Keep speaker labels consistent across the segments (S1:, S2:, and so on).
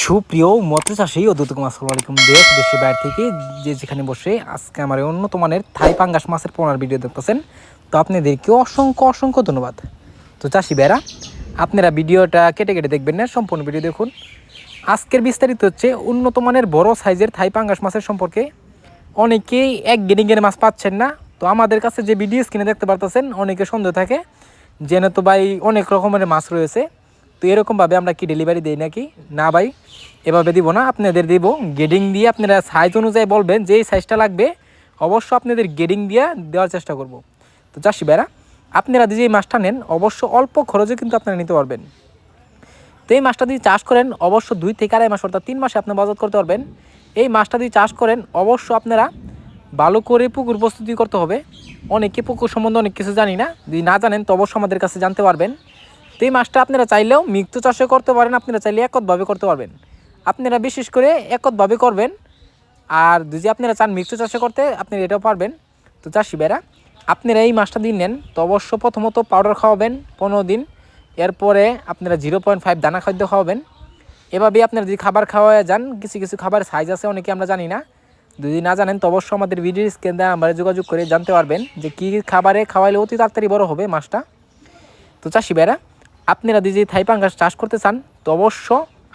S1: সুপ্রিয় মৎস্য চাষী ও দুতুকুম আসসালামু আলাইকুম দেশ, দেশে বাইরে থেকে যে যেখানে বসে আজকে আমার উন্নত মানের থাই পাঙ্গাস মাছের পোনার ভিডিও দেখতেছেন, তো আপনাদেরকে অসংখ্য অসংখ্য ধন্যবাদ। তো চাষি বেড়া আপনারা ভিডিওটা কেটে কেটে দেখবেন না, সম্পূর্ণ ভিডিও দেখুন। আজকের বিস্তারিত হচ্ছে উন্নত মানের বড় সাইজের থাই পাঙ্গাস মাছের সম্পর্কে। অনেকেই এক গেডিংয়ের মাছ পাচ্ছেন না, তো আমাদের কাছে যে ভিডিও স্ক্রিনে দেখতে পারতেছেন, অনেকে সন্দেহ থাকে জেনে তো ভাই অনেক রকমের মাছ রয়েছে। তো এরকমভাবে আমরা কি ডেলিভারি দিই নাকি? না ভাই, এভাবে দিব না, আপনাদের দিব। গেডিং দিয়ে আপনারা সাইজ অনুযায়ী বলবেন যে এই সাইজটা লাগবে অবশ্য আপনাদের গেডিং দিয়ে দেওয়ার চেষ্টা করব। তো চাষি ভাইরা, আপনারা যে মাছটা নেন অবশ্য অল্প খরচে কিন্তু আপনারা নিতে পারবেন। তো এই মাছটা যদি চাষ করেন অবশ্য দুই থেকে আড়াই মাস অর্থাৎ তিন মাসে আপনি বাজার করতে পারবেন। এই মাছটা যদি চাষ করেন অবশ্য আপনারা ভালো করে পুকুর প্রস্তুতি করতে হবে। অনেকে পুকুর সম্বন্ধে অনেক কিছু জানি না। যদি না জানেন, তো অবশ্য আমাদের কাছে জানতে পারবেন। তো এই মাছটা আপনারা চাইলেও মিক্ত চাষে করতে পারেন, আপনারা চাইলে একতভাবে করতে পারবেন। আপনারা বিশেষ করে একতভাবে করবেন। আর যদি আপনারা চান মিক্স চাষে করতে, আপনারা এটাও পারবেন। তো চাষি ভাইরা, আপনারা এই মাছটা দিন নেন, তো অবশ্য প্রথমত পাউডার খাওয়াবেন পনেরো দিন, এরপরে আপনারা জিরো পয়েন্ট ফাইভ দানা খাদ্য খাওয়াবেন। এভাবে আপনারা যদি খাবার খাওয়া যান, কিছু কিছু খাবার সাইজ আছে, অনেকে আমরা জানি না। যদি না জানেন, তো অবশ্যই আমাদের ভিডিও স্ক্রিনে আমরা যোগাযোগ করে জানতে পারবেন যে কী খাবারে খাওয়াইলে অতি তাড়াতাড়ি বড় হবে মাছটা। তো চাষি ভাইরা আপনারা যদি থাই পাঙ্গাস চাষ করতে চান, তো অবশ্য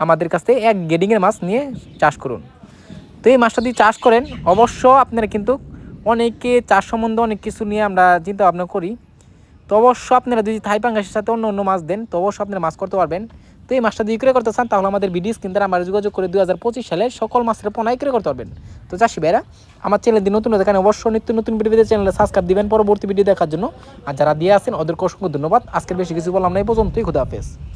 S1: আমাদের কাছ থেকে এক গেডিংয়ের মাছ নিয়ে চাষ করুন। তো এই মাছটা যদি চাষ করেন, অবশ্য আপনারা কিন্তু অনেকে চাষ সম্বন্ধে অনেক কিছু নিয়ে আমরা চিন্তা ভাবনা করি। তো অবশ্য আপনারা যদি থাই পাঙ্গাসের সাথে অন্য অন্য মাছ দেন, তো অবশ্য আপনারা মাছ করতে পারবেন। তো এই মাছটা যদি ক্রয় করতে চান, তাহলে আমাদের ভিডিও স্ক্রিন দ্বারা আমরা যোগাযোগ করে দুই হাজার পঁচিশ সালে সকল মাছের পোনাই ক্রয় করতে পারবেন। তো চাষি ভাইরা, আমার চ্যানেল দিয়ে নতুন এখানে অবশ্যই নিত্য নতুন ভিডিও চ্যানেলে সাবস্ক্রাইব দিবেন পরবর্তী ভিডিও দেখার জন্য। আর যারা দিয়ে আসেন ওদেরকে অসংখ্য ধন্যবাদ। আজকের বেশি কিছু বললাম না, এই পর্যন্তই। খুদা হাফেজ।